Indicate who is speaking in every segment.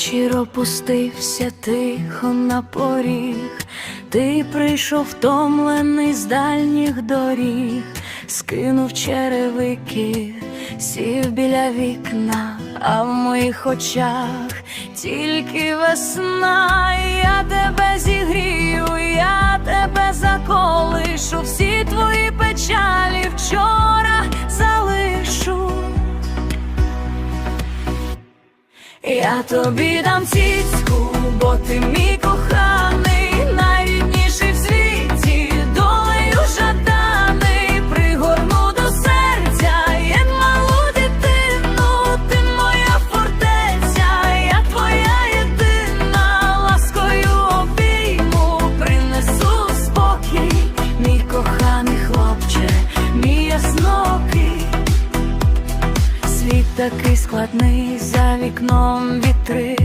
Speaker 1: Вечір опустився тихо на поріг, ти прийшов втомлений з дальніх доріг, скинув черевики, сів біля вікна, а в моїх очах тільки весна, я тебе зігрію, я тебе заколишу, всі твої печалі вчора залишу. Я тобі дам цицьку, такий складний за вікном вітри,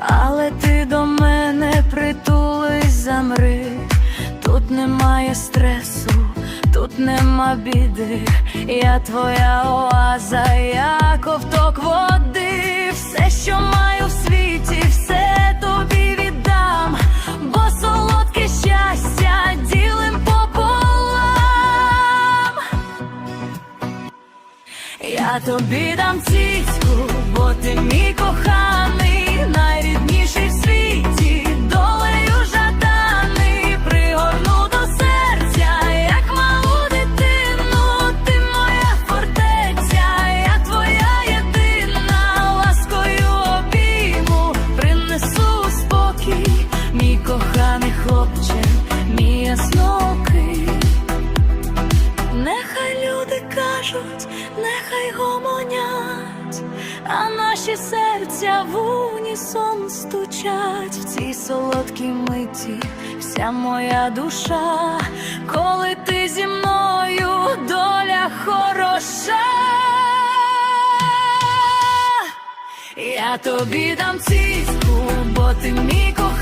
Speaker 1: але ти до мене притулись, замри. Тут немає стресу, тут нема біди. Я твоя оаза, я ковток води, все, що маю Я тобі дам цицьку, бо ти мій коханий, найрідніший в нехай гомонять, а наші серця в унісон стучать в цій солодкій миті, вся моя душа, коли ти зі мною доля хороша. Я тобі дам цицьку, бо ти мій коханий